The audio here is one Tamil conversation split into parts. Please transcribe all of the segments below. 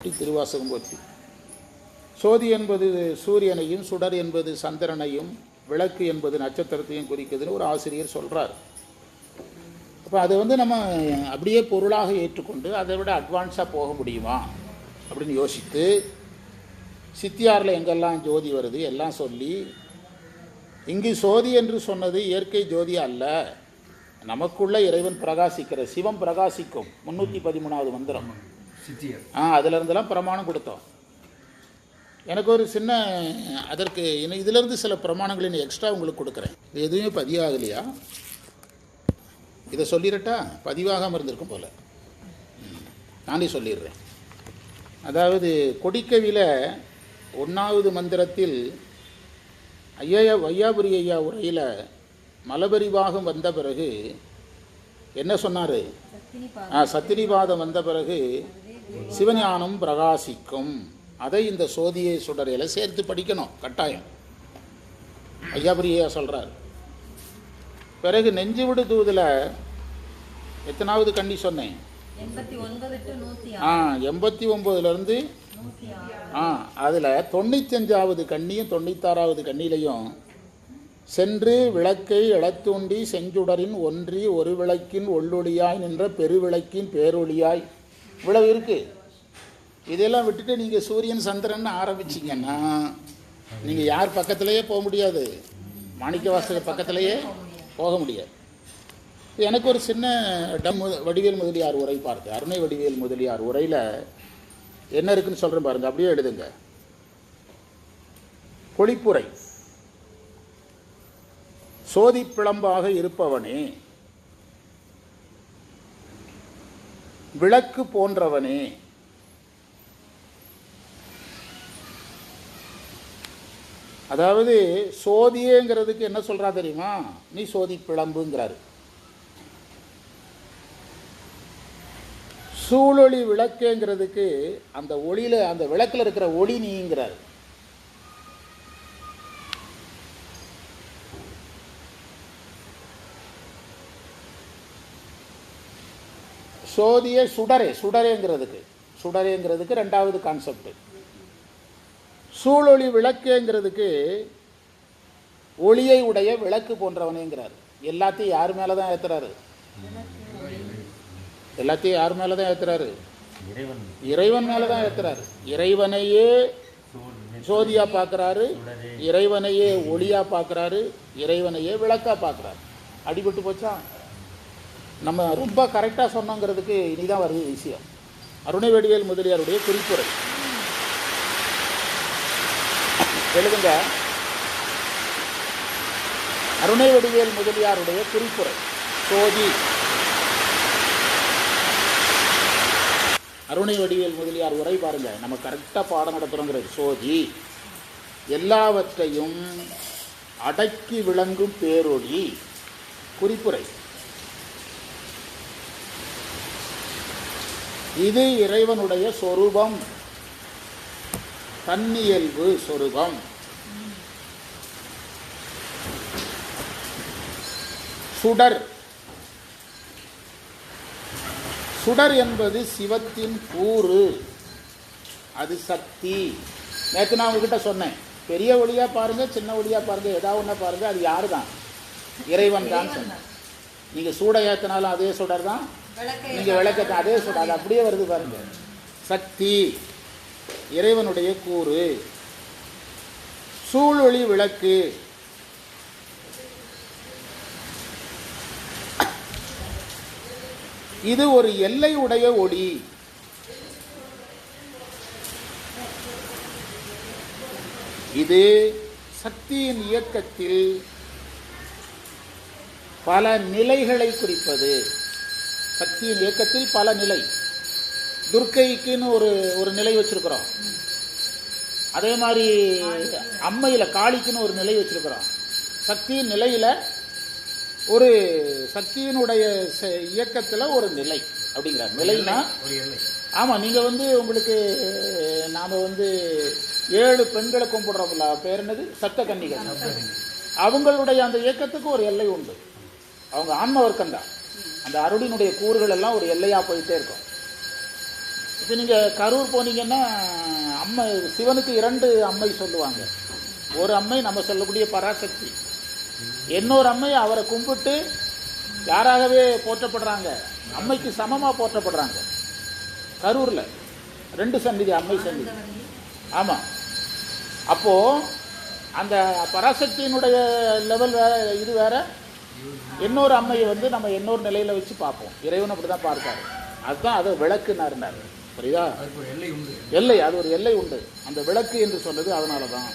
போற்றி திருவாசகம் போற்றி சோதி என்பது சூரியனையும் சுடர் என்பது சந்திரனையும் விளக்கு என்பது நட்சத்திரத்தையும் குறிக்குதுன்னு ஒரு ஆசிரியர் சொல்கிறார் அப்போ அதை வந்து நம்ம அப்படியே பொருளாக ஏற்றுக்கொண்டு அதை விட அட்வான்ஸாக போக முடியுமா அப்படின்னு யோசித்து சித்தியாரில் எங்கெல்லாம் ஜோதி வருது எல்லாம் சொல்லி இங்கு சோதி என்று சொன்னது இயற்கை ஜோதி அல்ல. நமக்குள்ள இறைவன் பிரகாசிக்கிற சிவம் பிரகாசிக்கும். முன்னூற்றி பதிமூணாவது மந்திரம். ஆ அதிலிருந்தெல்லாம் பிரமாணம் கொடுத்தோம். எனக்கு ஒரு சின்ன அதற்கு இதிலிருந்து சில பிரமாணங்களின் எக்ஸ்ட்ரா உங்களுக்கு கொடுக்குறேன். இது எதுவுமே பதிவாகலையா இதை சொல்லிடட்டா பதிவாகாமல் இருந்திருக்கும் போல. ம், நானே சொல்லிடுறேன். அதாவது கொடிக்கவில ஒன்றாவது மந்திரத்தில் ஐயா வையாபுரி ஐயா உரையில் மலபரிவாகம் வந்த பிறகு என்ன சொன்னார்? ஆ சத்திரிபாதம் வந்த பிறகு சிவஞானம் பிரகாசிக்கும். அதை இந்த சோதியை சுடரையில் சேர்த்து படிக்கணும் கட்டாயம். ஐயாபுரியா சொல்கிறார் பிறகு நெஞ்சு விடு தூதில் எத்தனாவது கண்ணி சொன்னேன்? ஆ எண்பத்தி ஒம்போதுலேருந்து ஆ அதில் தொண்ணூத்தஞ்சாவது கண்ணியும் தொண்ணூத்தாறாவது கண்ணிலையும் சென்று விளக்கை இளத்தூண்டி செஞ்சுடரின் ஒன்றி ஒரு விளக்கின் ஒள்ளொளியாய் நின்ற பெருவிளக்கின் பேரொளியாய் இவ்வளவு இருக்கு. இதெல்லாம் விட்டுட்டு நீங்கள் சூரியன் சந்திரன் ஆரம்பிச்சிங்கன்னா நீங்கள் யார் பக்கத்திலேயே போக முடியாது. மாணிக்க வாசக பக்கத்திலேயே போக முடியாது. எனக்கு ஒரு சின்ன டம் வடிவேல் முதலியார் உரை பார்த்து அருணை வடிவேல் முதலியார் உரையில் என்ன இருக்குன்னு சொல்கிறேன் பாருங்க. அப்படியே எழுதுங்க. பொழிப்புரை. சோதி பிளம்பாக இருப்பவனே விளக்கு போன்றவனே. அதாவது சோதியேங்கிறதுக்கு என்ன சொல்கிறா தெரியுமா? நீ சோதி பிளம்புங்கிறாரு. சூழொளி விளக்குங்கிறதுக்கு அந்த ஒளியில் அந்த விளக்கில் இருக்கிற ஒளி நீங்கிறாரு. சோதிய சுடரே சுடரேங்கிறதுக்கு. சுடரேங்கிறதுக்கு ரெண்டாவது கான்செப்ட் சூழொளி விளக்குங்கிறதுக்கு ஒளியை உடைய விளக்கு போன்றவனேங்கிறார். எல்லாத்தையும் யார் மேலே தான் ஏத்துறாரு? எல்லாத்தையும் யார் மேலே தான் ஏத்துறாரு? இறைவன். மேலே தான் ஏத்துறாரு. இறைவனையே ஜோதியா பார்க்குறாரு இறைவனையே ஒளியா பார்க்குறாரு இறைவனையே விளக்கா பார்க்குறாரு அடிபட்டு போச்சா? நம்ம ரொம்ப கரெக்டாக சொன்னோங்கிறதுக்கு இனிதான் வருது விஷயம். அருணவேடிவேல் முதலியாருடைய குறிப்புரை. எழுதுங்க. அருணவேடிவேல் முதலியாருடைய குறிப்புரை. சோதி. அருணை வடிவேல் முதலியார் உரை பாருங்க. நம்ம கரெக்டாக பாடம் நடத்துகிறோங்கிறது சோதி. எல்லாவற்றையும் அடக்கி விளங்கும் பேரொழி குறிப்புரை. இது இறைவனுடைய சொரூபம். தன்னியல்பு சொரூபம். சுடர். சுடர் என்பது சிவத்தின் கூறு. அது சக்தி. நேற்று நான் உங்ககிட்ட சொன்னேன். பெரிய ஒளியாக பாருங்க சின்ன ஒளியாக பாருங்க ஏதாவது ஒன்றா பாருங்க அது யாரு தான் இறைவன் தான் சொன்னேன். நீங்கள் சூட ஏற்றினாலும் அதே சுடர் தான் விளக்கை நீங்க விளக்கத்தை அதே சொல்ல அது அப்படியே வருது பாருங்க. சக்தி இறைவனுடைய கூறு. சூழொளி விளக்கு. இது ஒரு எல்லை உடைய ஒளி. இது சக்தியின் இயக்கத்தில் பல நிலைகளை குறிப்பது. சக்தியின் இயக்கத்தில் பல நிலை. துர்க்கைக்குன்னு ஒரு ஒரு நிலை வச்சிருக்கிறோம். அதே மாதிரி அம்மையில் காளிக்குன்னு ஒரு நிலை வச்சிருக்கிறோம். சக்தியின் நிலையில் ஒரு சக்தியினுடைய இயக்கத்துல ஒரு நிலை அப்படிங்கிறார். நிலைனா ஒரு எல்லை ஆமாம் நீங்கள் வந்து உங்களுக்கு நாம் வந்து ஏழு பெண்களை கும்பிடுறோம்ல பேர் என்னது? சத்த கன்னிகள் அவங்களுடைய அந்த இயக்கத்துக்கு ஒரு எல்லை உண்டு. அவங்க ஆன்ம வர்க்கம் தான் அந்த அருளினுடைய கூறுகள் எல்லாம் ஒரு எல்லையாக போயிட்டே இருக்கும். இப்போ நீங்கள் கரூர் போனீங்கன்னா அம்மை சிவனுக்கு இரண்டு அம்மை சொல்லுவாங்க. ஒரு அம்மை நம்ம சொல்லக்கூடிய பராசக்தி. இன்னொரு அம்மை அவரை கும்பிட்டு யாராகவே போற்றப்படுறாங்க? அம்மைக்கு சமமாக போற்றப்படுறாங்க. கரூரில். ரெண்டு சந்நிதி அம்மை சந்நிதி. ஆமாம் அப்போது அந்த பராசக்தியினுடைய லெவல் வேற இது வேற. இன்னொரு அம்மையை வந்து நம்ம இன்னொரு நிலையில் வச்சு பார்ப்போம். இறைவன் அப்படி தான் பார்ப்பாரு அதுதான் அது விளக்குனாருனார் புரியுதா? எல்லை அது ஒரு எல்லை உண்டு. அந்த விளக்கு என்று சொன்னது அதனால தான்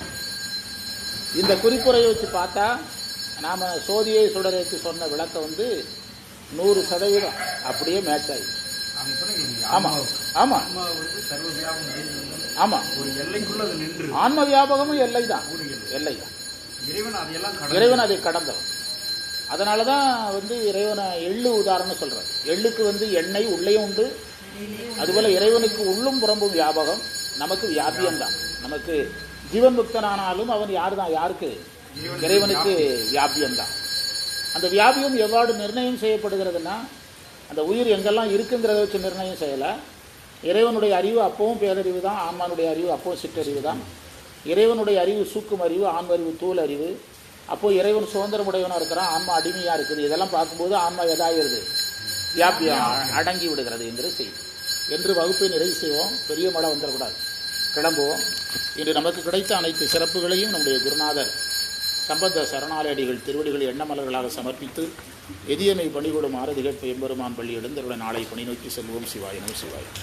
இந்த குறிப்புரையை வச்சு பார்த்தா நாம் சோதியை சுடரேற்றி சொன்ன விளக்கை வந்து நூறு சதவீதம் அப்படியே மேட்ச் ஆகிடுச்சு ஆமாம் ஆமாம். ஆமாம் ஆன்ம வியாபகமும் எல்லை தான் எல்லை. தான் இறைவன் அதையெல்லாம் கடந்து இறைவன் அதை கடந்தவன். அதனால தான் வந்து இறைவனை எள்ளு உதாரணம் சொல்கிறார் எள்ளுக்கு வந்து எண்ணெய் உள்ளேயும் உண்டு. அதுபோல் இறைவனுக்கு உள்ளும் புறம்பும் வியாபகம். நமக்கு வியாபியம்தான். நமக்கு ஜீவன் முக்தனானாலும் அவன் யார் தான் யாருக்கு? இறைவனுக்கு வியாபியம்தான். அந்த வியாபியம் எவ்வாறு நிர்ணயம் செய்யப்படுகிறதுனா அந்த உயிர் எங்கெல்லாம் இருக்குங்கிறத வச்சு நிர்ணயம் செய்யலை. இறைவனுடைய அறிவு அப்பவும் பேரறிவு தான் ஆன்மானுடைய அறிவு அப்பவும் சிற்றறிவு தான் இறைவனுடைய அறிவு சூக்கும் அறிவு ஆன்ம அறிவு தூள் அறிவு அப்போது இறைவன் சுதந்திரமுடையவனாக இருக்கிறான் ஆன்மா அடிமையாக இருக்குது. இதெல்லாம் பார்க்கும்போது ஆன்மா எதாகிறது வியாபியம் அடங்கி விடுகிறது என்கிற செய்தி. என்று வகுப்பை நிறைவு செய்வோம். பெரிய மழை வந்துடக்கூடாது. கிளம்புவோம். இன்று நமக்கு கிடைத்த அனைத்து சிறப்புகளையும் நம்முடைய குருநாதர் சம்பந்த சரணாலயடிகள் திருவடிகளை எண்ணமலர்களாக சமர்ப்பித்து எதியனை பணிகொடும் ஆரதிகள் எம்பெருமான் பள்ளி எழுந்தருடன் நாளை பணி நோக்கி செல்வோம் சிவாயினும் சிவாயினும்